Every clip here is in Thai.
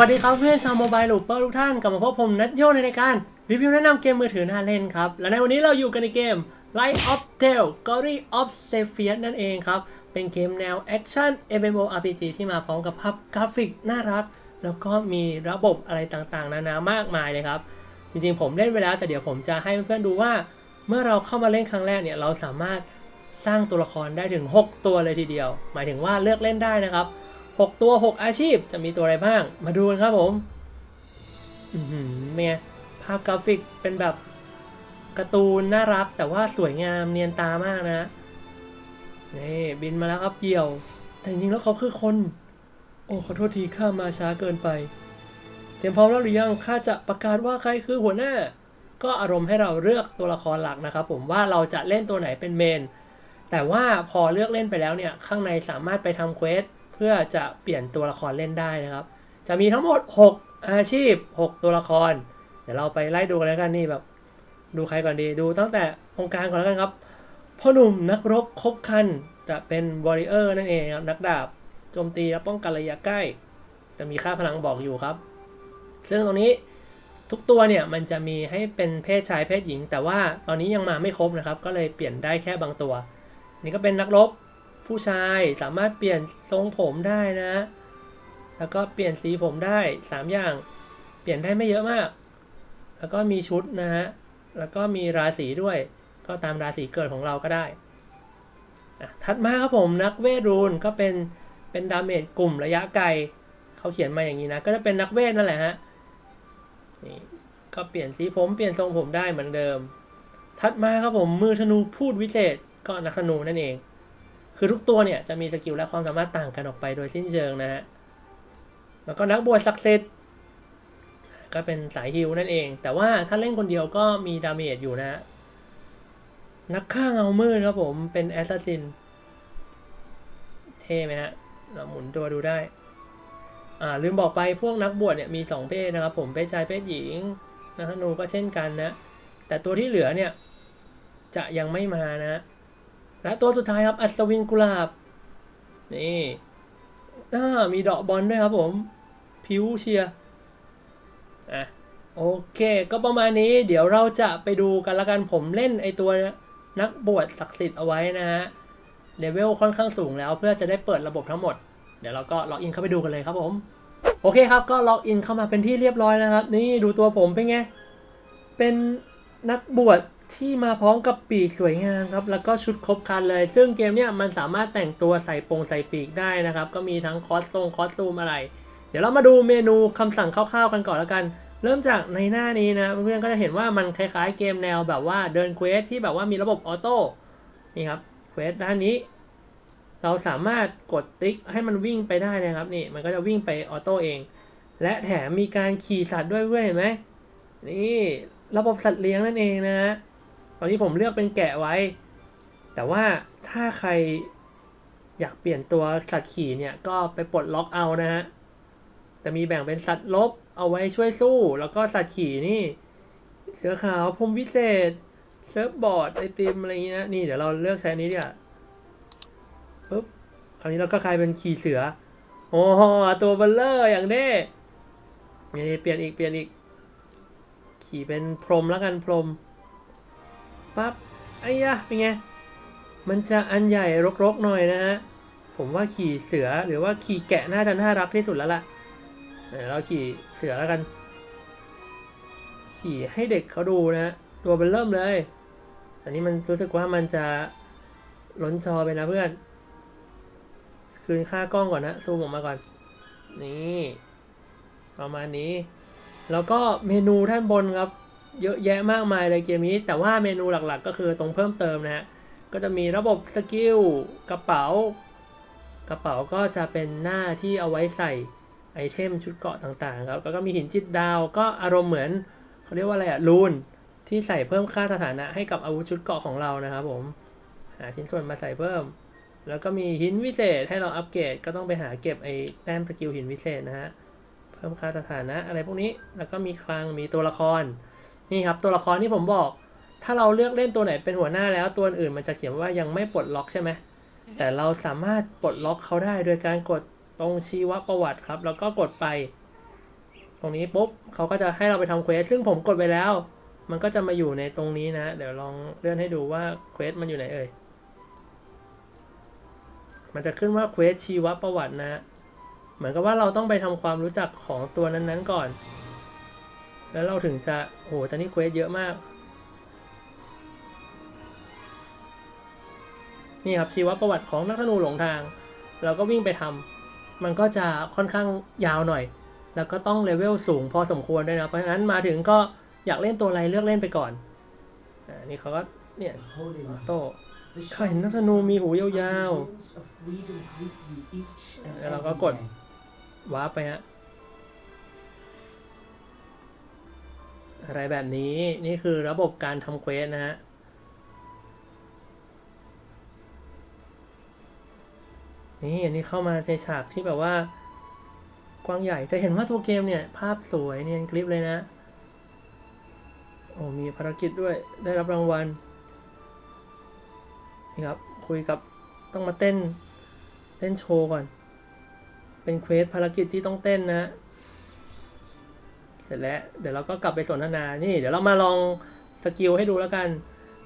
วัสดีครับเพื่อนชาวโมบายลูปเปอร์ทุกท่านกลับมาพบผมนัทโยในรายการรีวิวแนะนำเกมมือถือน่าเล่นครับ และในวันนี้เราอยู่กันในเกม Light of Tale Glory of Cepheus นั่นเองครับ เป็นเกมแนวแอคชั่น MMORPG ที่มาพร้อมกับภาพกราฟิกน่ารัก แล้วก็มีระบบอะไรต่างๆ นานามากมายเลยครับ จริงๆผมเล่นไปแล้ว แต่เดี๋ยวผมจะให้เพื่อนๆดูว่า เมื่อเราเข้ามาเล่นครั้งแรกเนี่ยเราสามารถสร้างตัวละครได้ถึง 6 ตัวเลยทีเดียว หมายถึงว่าเลือกเล่นได้นะครับ 6 ตัว 6 อาชีพจะมีตัวอะไรบ้าง มาดูกันครับผม อือหือเป็นไง ภาพกราฟิกเป็นแบบการ์ตูนน่ารัก แต่ว่าสวยงามเนียนตามากนะนี่บินมาแล้วครับเหยี่ยว แต่จริงๆแล้วเขาคือคน โอ้ขอโทษทีข้ามาช้าเกินไป เตรียมพร้อมแล้วหรือยังข้าจะประกาศว่าใครคือหัวหน้า ก็อารมณ์ให้เราเลือกตัวละครหลักนะครับผมว่าเราจะเล่นตัวไหนเป็นเมนแต่ว่าพอเลือกเล่นไปแล้วเนี่ย ข้างในสามารถไปทำเควส เพื่อจะเปลี่ยนตัวละครเล่นได้นะครับ จะมีทั้งหมด 6 อาชีพ 6 ตัวละคร เดี๋ยวเราไปไล่ดูกันแล้วกันนี่แบบ ดูใครก่อนดีดูตั้งแต่องค์การก่อนแล้วกันครับพ่อหนุ่มนักรบคบคันจะเป็นวอริเออร์นั่นเองครับนักดาบโจมตีและป้องกันระยะใกล้ จะมีค่าพลังบอกอยู่ครับ ซึ่งตรงนี้ทุกตัวเนี่ยมันจะมีให้เป็นเพศชายเพศหญิง แต่ว่าตอนนี้ยังมาไม่ครบนะครับ ก็เลยเปลี่ยนได้แค่บางตัว นี่ก็เป็นนักรบ ผู้ชายสามารถเปลี่ยนทรงผมได้นะ แล้วก็เปลี่ยนสีผมได้ 3 อย่าง เปลี่ยนได้ไม่เยอะมาก แล้วก็มีชุดนะฮะ แล้วก็มีราศีด้วย ก็ตามราศีเกิดของเราก็ได้ ถัดมาครับผมนักเวทรูนก็เป็นเป็นดาเมจกลุ่มระยะไกล เขาเขียนมาอย่างนี้นะ ก็จะเป็นนักเวทนั่นแหละฮะ นี่ก็เปลี่ยนสีผมเปลี่ยนทรงผมได้เหมือนเดิม ถัดมาครับผมมือธนูพูดวิเศษก็นักธนูนั่นเอง คือทุกตัวเนี่ยจะมีสกิลและความสามารถต่างกันออกไปโดยสิ้นเชิงนะฮะ แล้วก็นักบวชศักดิ์สิทธิ์ก็เป็นสายฮิลนั่นเอง แต่ว่าถ้าเล่นคนเดียวก็มีดาเมจอยู่นะฮะ นักฆ่าเงามืดครับผมเป็นแอสซัสซิน เท่ไหมฮะเราหมุนตัวดูได้ อ่าลืมบอกไปพวกนักบวชเนี่ยมี 2 เพศนะครับผมเพศชายเพศหญิงนักธนูก็เช่นกันนะ แต่ตัวที่เหลือเนี่ยจะยังไม่มานะ และตัวสุดท้ายครับอัศวินกุหลาบ นี่อ่ามีดอกบอลด้วยครับผมผิวเชียอะโอเค ก็ประมาณนี้เดี๋ยวเราจะไปดูกันละกันผมเล่นไอตัวนักบวชศักดิ์สิทธิ์เอาไว้นะฮะเลเวลค่อนข้างสูงแล้วเพื่อจะได้เปิดระบบทั้งหมด เดี๋ยวเราก็ล็อกอินเข้าไปดูกันเลยครับผม โอเคครับก็ล็อกอินเข้ามาเป็นที่เรียบร้อยแล้วครับ นี่ดูตัวผมเป็นไง เป็นนักบวช ที่มาพร้อมกับปีกสวยงามครับ แล้วก็ชุดครบคันเลย ซึ่งเกมเนี้ยมันสามารถแต่งตัวใส่ปงใส่ปีกได้นะครับ ก็มีทั้งคอสตรงคอสตูมอะไร เดี๋ยวเรามาดูเมนูคำสั่งคร่าวๆกันก่อนแล้วกัน เริ่มจากในหน้านี้นะเพื่อนๆก็จะเห็นว่ามันคล้ายๆเกมแนวแบบว่าเดินเควสที่แบบว่ามีระบบออโต้นี่ครับเควสด้านนี้ เราสามารถกดติ๊กให้มันวิ่งไปได้นะครับนี่มันก็จะวิ่งไปออโต้เอง และแถมมีการขี่สัตว์ด้วยเพื่อนเห็นไหมนี่ระบบสัตว์เลี้ยงนั่นเองนะฮะ ตอนนี้ผมเลือกเป็นแกะไว้ แต่ว่าถ้าใครอยากเปลี่ยนตัวสัตว์ขี่เนี่ยก็ไปปลดล็อกเอานะฮะจะมีแบ่งเป็นสัตว์ลบเอาไว้ช่วยสู้ แล้วก็สัตว์ขี่นี่ เสือขาวพรมวิเศษ เซิร์ฟบอร์ดไอติมอะไรอย่างนี้นะ นี่เดี๋ยวเราเลือกใช้อันนี้ดีกว่าปุ๊บคราวนี้เราก็กลายเป็นขี่เสือ โอ้โหตัวเบลเลอร์อย่างนี้นี่เปลี่ยนอีกเปลี่ยนอีก ขี่เป็นพรมแล้วกันพรม ปั๊บไอ้ยะเป็นไง มันจะอันใหญ่รกๆหน่อยนะฮะ ผมว่าขี่เสือหรือว่าขี่แกะน่าจะน่ารักที่สุดแล้วล่ะเดี๋ยวเราขี่เสือแล้วกัน ขี่ให้เด็กเขาดูนะฮะตัวเป็นเริ่มเลย อันนี้มันรู้สึกว่ามันจะล้นจอไปนะเพื่อน คืนค่ากล้องก่อนนะซูมออกมาก่อน นี่ ประมาณนี้ แล้วก็เมนูด้านบนครับ เยอะแยะมากมายเลยเกมนี้ แต่ว่าเมนูหลักๆ ก็คือตรงเพิ่มเติมนะฮะ ก็จะมีระบบสกิลกระเป๋า กระเป๋าก็จะเป็นหน้าที่เอาไว้ใส่ไอเทมชุดเกราะต่างๆครับ แล้วก็มีหินจิตดาวก็อารมณ์เหมือนเขาเรียกว่าอะไรอะรูนที่ใส่เพิ่มค่าสถานะให้กับอาวุธชุดเกราะของเรานะครับผม หาชิ้นส่วนมาใส่เพิ่ม แล้วก็มีหินวิเศษให้เราอัปเกรดก็ต้องไปหาเก็บไอ้แต้มสกิลหินวิเศษนะฮะ เพิ่มค่าสถานะอะไรพวกนี้ แล้วก็มีคลังมีตัวละคร นี่ครับตัวละครที่ผมบอก ถ้าเราเลือกเล่นตัวไหนเป็นหัวหน้าแล้วตัวอื่นมันจะเขียนว่ายังไม่ปลดล็อกใช่ไหมแต่เราสามารถปลดล็อกเขาได้โดยการกดตรงชี้วัประวัติครับ แล้วก็กดไป ตรงนี้ปุ๊บเขาก็จะให้เราไปทำเควสซึ่งผมกดไปแล้ว มันก็จะมาอยู่ในตรงนี้นะ เดี๋ยวลองเลื่อนให้ดูว่าเควสมันอยู่ไหนเอ่ยมันจะขึ้นว่าเควสชีวประวัตินะ เหมือนกับว่าเราต้องไปทำความรู้จักของตัวนั้นๆก่อน แล้วเราถึงจะโอ้โหตอนนี้เควสเยอะมาก นี่ครับชีวประวัติของนักธนูหลงทาง เราก็วิ่งไปทำมันก็จะค่อนข้างยาวหน่อย แล้วก็ต้องเลเวลสูงพอสมควรด้วยนะ เพราะฉะนั้นมาถึงก็อยากเล่นตัวอะไรเลือกเล่นไปก่อนอ่านี่เขาก็เนี่ย The Holy ออ Land. โต้เขาเห็นนักธนูมีหูยาวๆแล้วเราก็กดว้าร์ปไปฮะ อะไรแบบนี้นี่คือระบบการทำเควสนะฮะนี่อันนี้เข้ามาในฉากที่แบบว่า กว้างใหญ่จะเห็นว่าตัวเกมเนี่ย ภาพสวยเนียนคลิปเลยนะ โอ้มีภารกิจด้วยได้รับรางวัลนี่ครับ คุยกับต้องมาเต้น เต้นโชว์ก่อน เป็นเควสภารกิจที่ต้องเต้นนะ เสร็จแล้วเดี๋ยวเราก็กลับไปสนทนา นี่ เดี๋ยวเรามาลองสกิลให้ดูแล้วกัน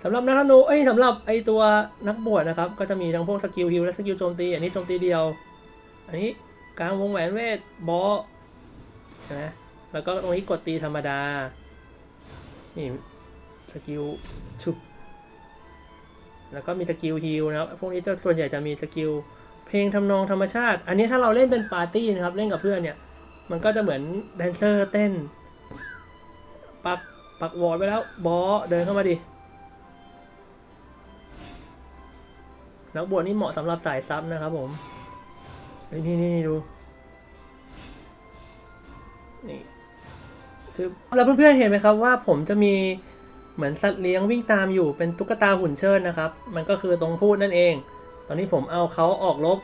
สำหรับนักธนูเอ้ยสำหรับไอตัวนักบวชนะครับ ก็จะมีทั้งพวกสกิลฮิลและสกิลโจมตี อันนี้โจมตีเดียว อันนี้กลางวงแหวนเวทบอนะแล้วก็ตรงนี้กดตีธรรมดา นี่สกิลชุบแล้วก็มีสกิลฮิลนะครับ พวกนี้จะส่วนใหญ่จะมีสกิลเพลงทำนองธรรมชาติ อันนี้ถ้าเราเล่นเป็นปาร์ตี้นะครับ เล่นกับเพื่อนเนี่ย มันก็จะเหมือนแดนเซอร์เต้น ปักปักวอร์ดไปแล้ว บอเดินเข้ามาดิ นักบวชนี่เหมาะสำหรับสายซับนะครับผม นี่นี่นี่ดู นี่คือแล้วเพื่อนๆเห็นไหมครับว่าผมจะมีเหมือนสัตว์เลี้ยงวิ่งตามอยู่เป็นตุ๊กตาหุ่นเชิดนะครับ มันก็คือตรงพูดนั่นเอง ตอนนี้ผมเอาเขาออกลบ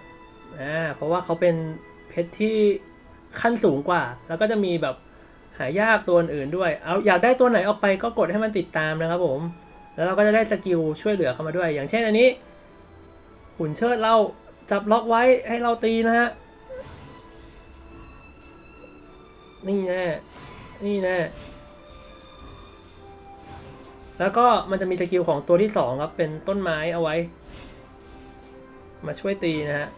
อ่าเพราะว่าเขาเป็นเพชรที่ ขั้นสูงกว่า แล้วก็จะมีแบบหายากตัวอื่นด้วย เอาอยากได้ตัวไหนออกไปก็กดให้มันติดตามนะครับผม แล้วเราก็จะได้สกิลช่วยเหลือเข้ามาด้วย อย่างเช่นอันนี้ หุ่นเชิดเราจับล็อกไว้ให้เราตีนะฮะ นี่แน่นี่แน่แล้วก็มันจะมีสกิลของตัวที่สองครับ เป็นต้นไม้เอาไว้ มาช่วยตีนะฮะ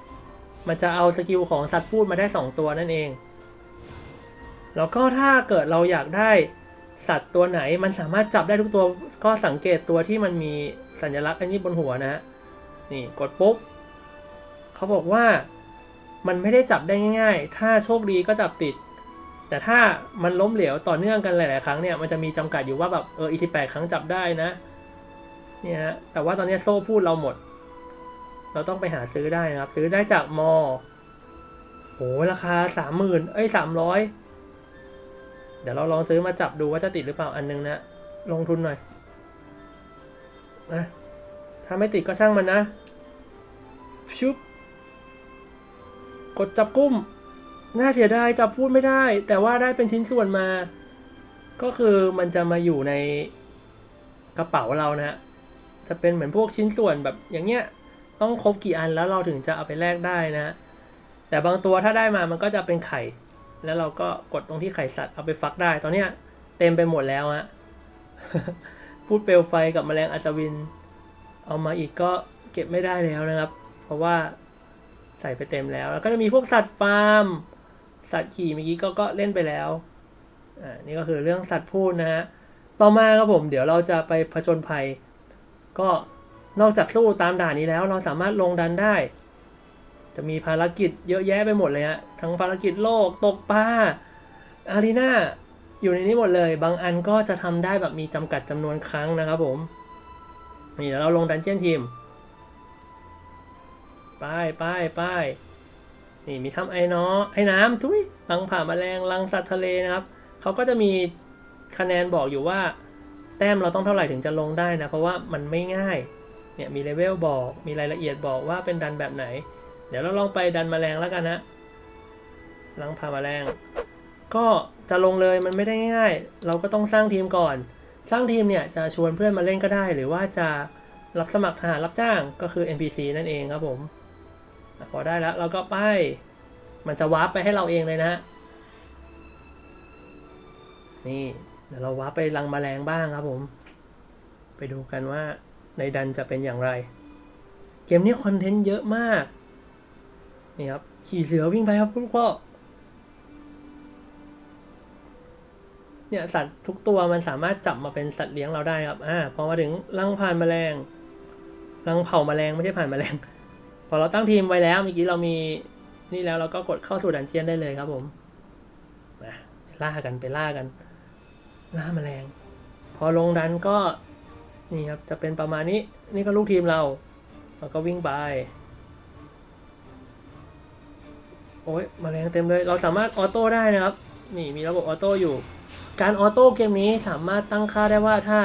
มันจะเอาสกิลของสัตว์พูดมาได้2ตัวนั่นเอง แล้วก็ถ้าเกิดเราอยากได้สัตว์ตัวไหนมันสามารถจับได้ทุกตัวก็สังเกตตัวที่มันมีสัญลักษณ์อันนี้บนหัวนะฮะนี่กดปุ๊บเขาบอกว่ามันไม่ได้จับได้ง่าย ๆ ถ้าโชคดีก็จับติด แต่ถ้ามันล้มเหลวต่อเนื่องกันหลาย ๆ ครั้งเนี่ยมันจะมีจำกัดอยู่ว่าแบบเอออีกทีแปดครั้งจับได้นะเนี่ยฮะแต่ว่าตอนนี้โซ่พูดเราหมด เราต้องไปหาซื้อได้นะครับ ซื้อได้จากมอโหราคาสามหมื่นเอ้ยสามร้อย เดี๋ยวเราลองซื้อมาจับดูว่าจะติดหรือเปล่าอันนึงนะ ลงทุนหน่อยนะถ้าไม่ติดก็ช่างมันนะชุบกดจับกุ้ม น่าเสียดายจับพูดไม่ได้ แต่ว่าได้เป็นชิ้นส่วนมา ก็คือมันจะมาอยู่ในกระเป๋าเรานะฮะจะเป็นเหมือนพวกชิ้นส่วนแบบอย่างเงี้ย ต้องครบกี่อันแล้วเราถึงจะเอาไปแลกได้นะ แต่บางตัวถ้าได้มามันก็จะเป็นไข่ แล้วเราก็กดตรงที่ไข่สัตว์เอาไปฟักได้ ตอนเนี้ยเต็มไปหมดแล้วฮะ พูดเปลวไฟกับแมลงอัศวิน เอามาอีกก็เก็บไม่ได้แล้วนะครับ เพราะว่าใส่ไปเต็มแล้ว แล้วก็จะมีพวกสัตว์ฟาร์ม สัตว์ขี่เมื่อกี้ก็ก็เล่นไปแล้ว อ่า นี่ก็คือเรื่องสัตว์พูดนะฮะ ต่อมาครับผม เดี๋ยวเราจะไปผจญภัย ก็นอกจากสู้ตามด่านนี้แล้ว เราสามารถลงดันได้ จะมีภารกิจเยอะแยะไปหมดเลยฮะ ทั้งภารกิจโลก ตกปลา อารีนาอยู่ในนี้หมดเลย บางอันก็จะทำได้แบบมีจำกัดจำนวนครั้งนะครับผม นี่เดี๋ยวเราลงดันเจียนทีมไปไปไปนี่มีทำไอ้น้อไอ้น้ำทุยลังผ่าแมลงลังสัตว์ทะเลนะครับ เขาก็จะมีคะแนนบอกอยู่ว่า แต้มเราต้องเท่าไหร่ถึงจะลงได้นะ เพราะว่ามันไม่ง่าย เนี่ยมีเลเวลบอก มีรายละเอียดบอกว่าเป็นดันแบบไหน เดี๋ยวเราลองไปดันมแมลงแล้วกันนะลังผ่าแมลง ก็จะลงเลยมันไม่ได้ง่าย เราก็ต้องสร้างทีมก่อน สร้างทีมเนี่ยจะชวนเพื่อนมาเล่นก็ได้ หรือว่าจะรับสมัครทหารรับจ้างก็คือ NPC นั่นเองครับผมพอได้แล้วเราก็ไป มันจะวาร์ปไปให้เราเองเลยนะฮะนี่เดี๋ยวเราวาร์ปไปรังมแมลงบ้างครับผม ไปดูกันว่าในดันจะเป็นอย่างไร เกมนี้คอนเทนต์เยอะมาก นี่ครับ ขี่เสือวิ่งไปครับคุณพ่อเนี่ยสัตว์ทุกตัวมันสามารถจับมาเป็นสัตว์เลี้ยงเราได้ครับ อ่า พอมาถึงรังผ่านแมลง รังเผาแมลงไม่ใช่ผ่านแมลง พอเราตั้งทีมไว้แล้วเมื่อกี้เรามีนี่แล้วเราก็กดเข้าสู่ดันเจียนได้เลยครับผมมาไปล่ากันไปล่ากัน ล่าแมลง พอลงดันก็นี่ครับจะเป็นประมาณนี้ นี่ก็ลูกทีมเราเราก็วิ่งไป โอ้ยแมลงเต็มเลย เราสามารถออโต้ได้นะครับ นี่มีระบบออโต้อยู่ การออโต้เกมนี้สามารถตั้งค่าได้ว่าถ้า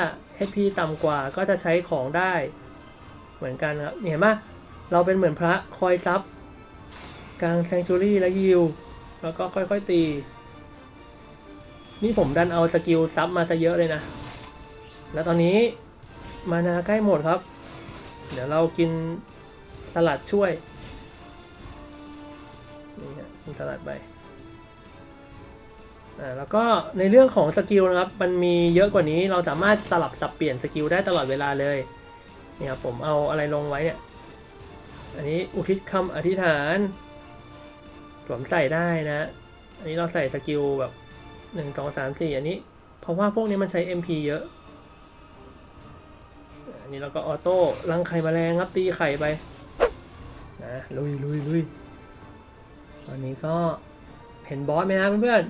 HP ต่ำกว่าก็จะใช้ของได้ เหมือนกันครับเห็นปะเราเป็นเหมือนพระคอยซับกลางแซงชูรี่และยิวแล้วก็ค่อยๆตี นี่ผมดันเอาสกิลซับมาซะเยอะเลยนะ แล้วตอนนี้มานาใกล้หมดครับ เดี๋ยวเรากินสลัดช่วย สลัดไปอ่าแล้วก็ในเรื่องของสกิลนะครับ มันมีเยอะกว่านี้เราสามารถสลับสับเปลี่ยนสกิลได้ตลอดเวลาเลยนี่ครับผมเอาอะไรลงไว้เนี่ย อันนี้อุทิศคำอธิษฐานผมใส่ได้นะ อันนี้เราใส่สกิลแบบหนึ่งสองสามสี่อันนี้ เพราะว่าพวกนี้มันใช้ MP เยอะ อันนี้เราก็ออโต้รังไข่แมลงครับตีไข่ไปนะลุยลุยลุย ตอนนี้ก็เห็นบอสไหมครับเพื่อน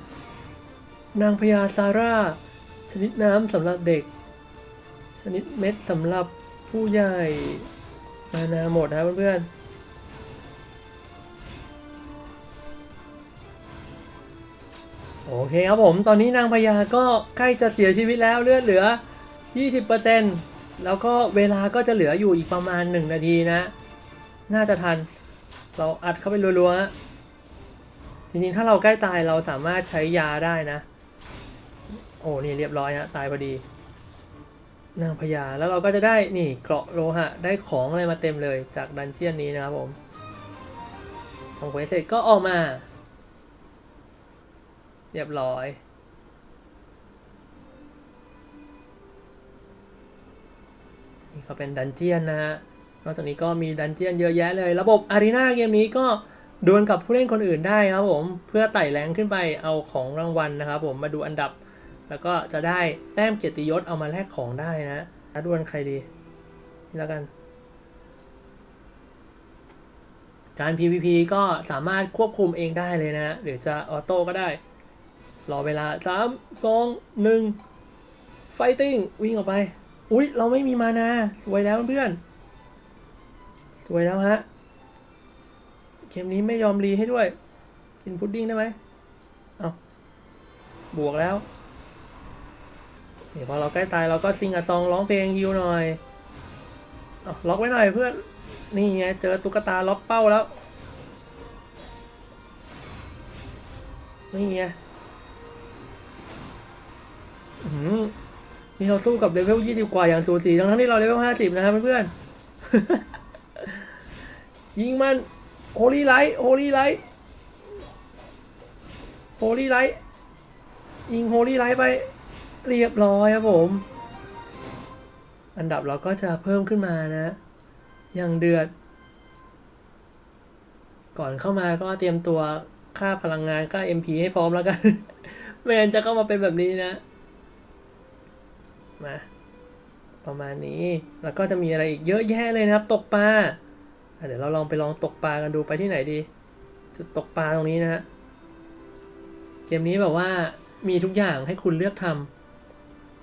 ๆ นางพญาซาร่า ชนิดน้ำสำหรับเด็ก ชนิดเม็ดสำหรับผู้ใหญ่มานาหมดนะเพื่อนๆโอเคครับผม ตอนนี้นางพญาก็ใกล้จะเสียชีวิตแล้วเลือดเหลือ 20%แล้วก็เวลาก็จะเหลืออยู่อีกประมาณ 1 นาทีนะ น่าจะทัน เราอัดเข้าไปรัวๆ จริงๆ ถ้าเราใกล้ตายเราสามารถใช้ยาได้นะ โอ้นี่เรียบร้อยฮะตายพอดี นางพญาแล้วเราก็จะได้นี่เกราะโลหะได้ของอะไรมาเต็มเลยจากดันเจียนนี้นะครับผมทำเควสเสร็จก็ออกมา เรียบร้อยนี่ก็เป็นดันเจียนนะฮะนอกจากนี้ก็มีดันเจียนเยอะแยะเลย ระบบอารีนาเกมนี้ก็ ดวลกับผู้เล่นคนอื่นได้ครับผม เพื่อไต่แรงขึ้นไปเอาของรางวัลนะครับ ผมมาดูอันดับ แล้วก็จะได้แต้มเกียรติยศเอามาแลกของได้นะดวลใครดีนี่แล้วกัน การ PVP ก็สามารถควบคุมเองได้เลยนะหรือจะออโต้ก็ได้ รอเวลา 3 2 1 Fighting วิ่งออกไป อุ๊ย เราไม่มีมานาสวยแล้วเพื่อนสวยแล้วฮะ เกมนี้ไม่ยอมรีให้ด้วย กินพุดดิ้งได้ไหมเอาบวกแล้วเดี๋ยวพอเราใกล้ตายเราก็ซิงกับซองร้องเพลงฮิวหน่อยเอาล็อกไว้หน่อยเพื่อน นี่ไงเจอตุ๊กตาล็อกเป้าแล้ว นี่ไงนี่เราสู้กับเลเวลยี่สิบกว่าอย่างสูสีทั้งที่เราเลเวลห้าสิบนะครับเพื่อนๆยิงมัน โฮลี่ไลท์โฮลี่ไลท์โฮลี่ไลท์ยิงโฮลี่ไลท์ไปเรียบร้อยครับผม อันดับเราก็จะเพิ่มขึ้นมานะอย่างเดือด ก่อนเข้ามาก็เตรียมตัวค่าพลังงานค่า MP ให้พร้อมแล้วกัน ไม่งั้นจะเข้ามาเป็นแบบนี้นะ มา ประมาณนี้ แล้วก็จะมีอะไรอีกเยอะแยะเลยนะครับ ตกปลา เดี๋ยวเราลองไปลองตกปลากันดูไปที่ไหนดี จุดตกปลาตรงนี้นะฮะ เกมนี้แบบว่ามีทุกอย่างให้คุณเลือกท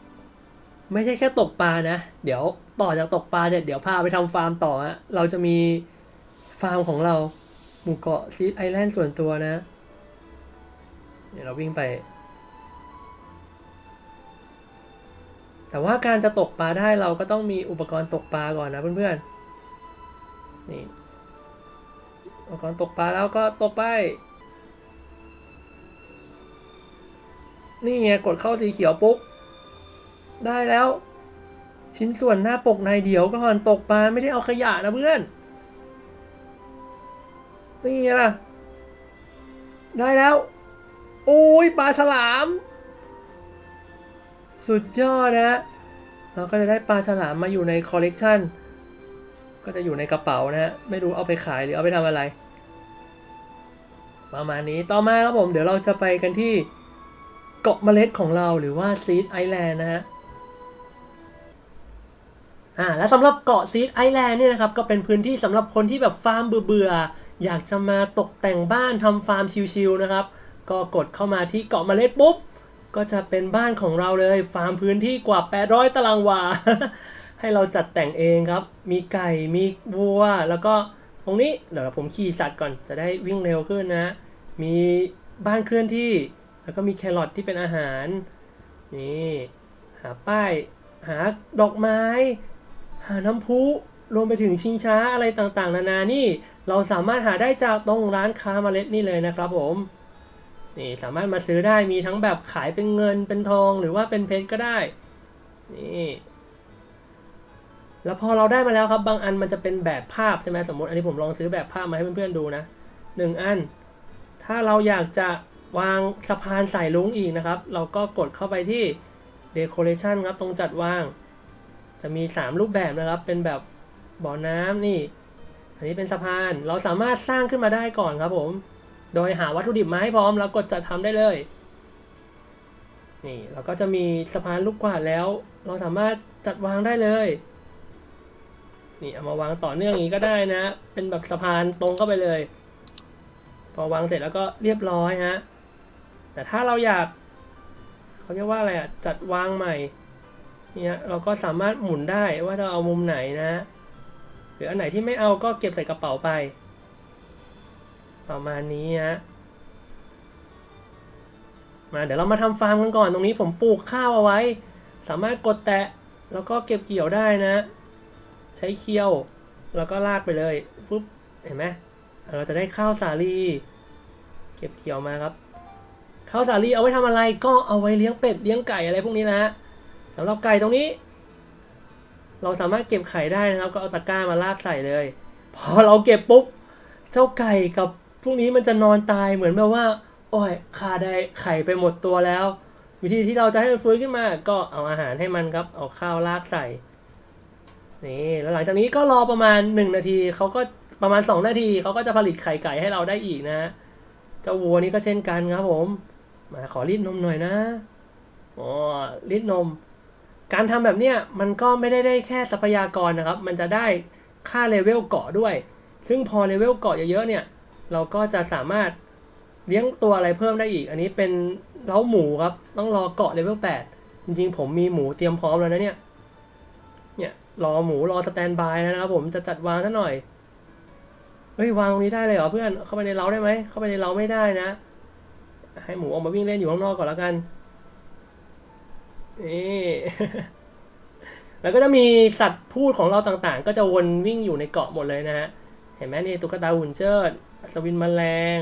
ำไม่ใช่แค่ตกปลานะ เดี๋ยวต่อจากตกปลาเนี่ยเดี๋ยวพาไปทำฟาร์มต่อฮะเราจะมีฟาร์มของเรา หมู่เกาะซีดไอแลนด์ส่วนตัวนะเดี๋ยวเราวิ่งไป แต่ว่าการจะตกปลาได้เราก็ต้องมีอุปกรณ์ตกปลาก่อนนะเพื่อนๆ นี่อุปกรณ์ตกปลาแล้วก็ตกไป นี่ไงกดเข้าสีเขียวปุ๊บ ได้แล้ว ชิ้นส่วนหน้าปกในเดียวก่อนตกปลาไม่ได้เอาขยะนะเพื่อน นี่ไงล่ะ ได้แล้ว โอ้ยปลาฉลาม สุดยอดนะเราก็จะได้ปลาฉลามมาอยู่ในคอลเลกชัน ก็จะอยู่ในกระเป๋านะฮะไม่รู้เอาไปขายหรือเอาไปทำอะไร ประมาณนี้ต่อมาครับผม เดี๋ยวเราจะไปกันที่เกาะเมล็ดของเราหรือว่าซีดไอแลนด์นะฮะอ่าและสำหรับเกาะซีดไอแลนด์เนี่ยนะครับก็เป็นพื้นที่สำหรับคนที่แบบฟาร์มเบื่อๆอยากจะมาตกแต่งบ้านทำฟาร์มชิลๆนะครับ ก็กดเข้ามาที่เกาะเมล็ดปุ๊บ ก็จะเป็นบ้านของเราเลยฟาร์มพื้นที่กว่า 800 ตารางวา ให้เราจัดแต่งเองครับ มีไก่มีวัว แล้วก็ตรงนี้เดี๋ยวผมขี่สัตว์ก่อนจะได้วิ่งเร็วขึ้นนะ มีบ้านเคลื่อนที่ แล้วก็มีแครอทที่เป็นอาหาร นี่หาป้ายหาดอกไม้ หาน้ำพุรวมไปถึงชิงช้าอะไรต่างๆ นานานี่ เราสามารถหาได้จากตรงร้านค้าเมล็ดนี่เลยนะครับผมนี่สามารถมาซื้อได้มีทั้งแบบขายเป็นเงินเป็นทองหรือว่าเป็นเพชรก็ได้ นี่ แล้วพอเราได้มาแล้วครับบางอันมันจะเป็นแบบภาพใช่ไหมสมมติอันนี้ผมลองซื้อแบบภาพมาให้เพื่อนๆดูนะหนึ่งอัน ถ้าเราอยากจะวางสะพานสายลุงอีกนะครับ เราก็กดเข้าไปที่ decoration ครับตรงจัดวาง จะมี 3 รูปแบบนะครับ เป็นแบบบ่อน้ำนี่ อันนี้เป็นสะพาน เราสามารถสร้างขึ้นมาได้ก่อนครับผม โดยหาวัตถุดิบมาให้พร้อมแล้วกดจัดทำได้เลย นี่เราก็จะมีสะพานลูกกวาดแล้ว เราสามารถจัดวางได้เลย นี่เอามาวางต่อเนื่องอย่างนี้ก็ได้นะ เป็นแบบสะพานตรงเข้าไปเลย พอวางเสร็จแล้วก็เรียบร้อยฮะ แต่ถ้าเราอยากเขาเรียกว่าอะไรอะ จัดวางใหม่ เนี่ยเราก็สามารถหมุนได้ว่าจะเอามุมไหนนะ หรืออันไหนที่ไม่เอาก็เก็บใส่กระเป๋าไป ประมาณนี้ฮะ มาเดี๋ยวเรามาทำฟาร์มกันก่อนตรงนี้ผมปลูกข้าวเอาไว้ สามารถกดแตะแล้วก็เก็บเกี่ยวได้นะ ใช้เคี้ยว แล้วก็ลากไปเลยปุ๊บเห็นไหมเราจะได้ข้าวสาลีเก็บเกี่ยวมาครับข้าวสาลีเอาไว้ทำอะไรก็เอาไว้เลี้ยงเป็ดเลี้ยงไก่อะไรพวกนี้นะฮะสำหรับไก่ตรงนี้ เราสามารถเก็บไข่ได้นะครับ ก็เอาตะกร้ามาลากใส่เลย พอเราเก็บปุ๊บเจ้าไก่กับพวกนี้มันจะนอนตายเหมือนแบบว่าโอ้ยขาได้ไข่ไปหมดตัวแล้ว วิธีที่เราจะให้มันฟื้นขึ้นมา ก็เอาอาหารให้มันครับ เอาข้าวลากใส่ นี่แล้วหลังจากนี้ก็รอประมาณ 1 นาทีเขาก็ประมาณ 2 นาทีเขาก็จะผลิตไข่ไก่ให้เราได้อีกนะเจ้าวัวนี่ก็เช่นกันครับผม มาขอรีดนมหน่อยนะอ๋อรีดนม การทำแบบเนี้ยมันก็ไม่ได้ได้แค่ทรัพยากรนะครับ มันจะได้ค่าเลเวลเกาะด้วย ซึ่งพอเลเวลเกาะเยอะๆเนี่ย เราก็จะสามารถเลี้ยงตัวอะไรเพิ่มได้อีก อันนี้เป็นเล้าหมูครับ ต้องรอเกาะเลเวล8จริงๆ ผมมีหมูเตรียมพร้อมแล้วนะเนี่ย รอหมูรอสแตนบายนะครับผมจะจัดวางซะหน่อยเฮ้ยวางตรงนี้ได้เลยเหรอเพื่อนเข้าไปในเล้าได้ไหมเข้าไปในเล้าไม่ได้นะ ให้หมูออกมาวิ่งเล่นอยู่ข้างนอกก่อนแล้วกันนี่แล้วก็จะมีสัตว์พูดของเราต่างๆ ก็จะวนวิ่งอยู่ในเกาะหมดเลยนะฮะเห็นไหมนี่ตุ๊กตาหุ่นเชิดอัศวินมแมลง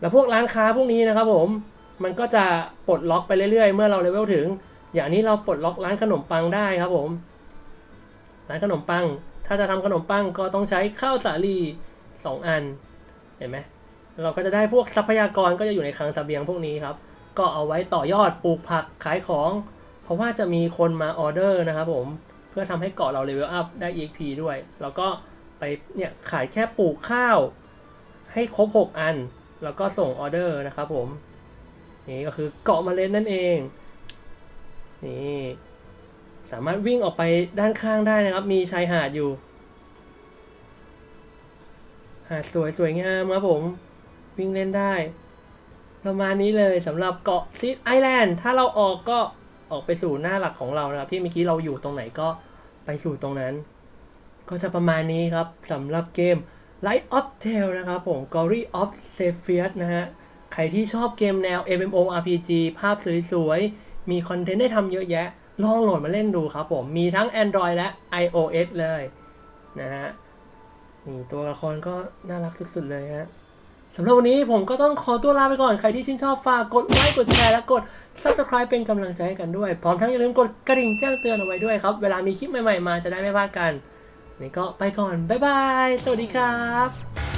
แล้วพวกร้านค้าพวกนี้นะครับผมมันก็จะปลดล็อกไปเรื่อยๆ เมื่อเราเลเวลถึง อย่างนี้เราปลดล็อกร้านขนมปังได้ครับผม ร้านขนมปัง ถ้าจะทำขนมปังก็ต้องใช้ข้าวสาลีสองอัน เห็นไหม เราก็จะได้พวกทรัพยากรก็จะอยู่ในคลังเสบียงพวกนี้ครับ ก็เอาไว้ต่อยอดปลูกผักขายของ เพราะว่าจะมีคนมาออเดอร์นะครับผม เพื่อทำให้เกาะเราเลเวลอัพได้ EXP ด้วย แล้วก็ไปเนี่ยขายแค่ปลูกข้าวให้ครบ 6 อัน แล้วก็ส่งออเดอร์นะครับผม นี่ก็คือเกาะเมล็ดนั่นเอง นี่ สามารถวิ่งออกไปด้านข้างได้นะครับ มีชายหาดอยู่ หาดสวยสวยงามครับผม วิ่งเล่นได้ ประมาณนี้เลยสำหรับเกาะซีดไอแลนด์ถ้าเราออกก็ออกไปสู่หน้าหลักของเรานะครับที่เมื่อกี้เราอยู่ตรงไหนก็ไปสู่ตรงนั้น ก็จะประมาณนี้ครับสำหรับเกม Light of Tail นะครับผม Glory of Cepheus นะฮะ ใครที่ชอบเกมแนว MMORPG ภาพสวยๆ มีคอนเทนต์ได้ทำเยอะแยะ ลองโหลดมาเล่นดูครับผม มีทั้ง Android และ iOS เลยนะฮะนี่ตัวละครก็น่ารักสุดๆเลยฮะสำหรับวันนี้ผมก็ต้องขอตัวลาไปก่อน ใครที่ชื่นชอบฝากกดไลค์กดแชร์และกด subscribe เป็นกำลังใจให้กันด้วย พร้อมทั้งอย่าลืมกดกระดิ่งแจ้งเตือนเอาไว้ด้วยครับ เวลามีคลิปใหม่ๆมาจะได้ไม่พลาดกันนี่ก็ไปก่อน บ๊ายบาย สวัสดีครับ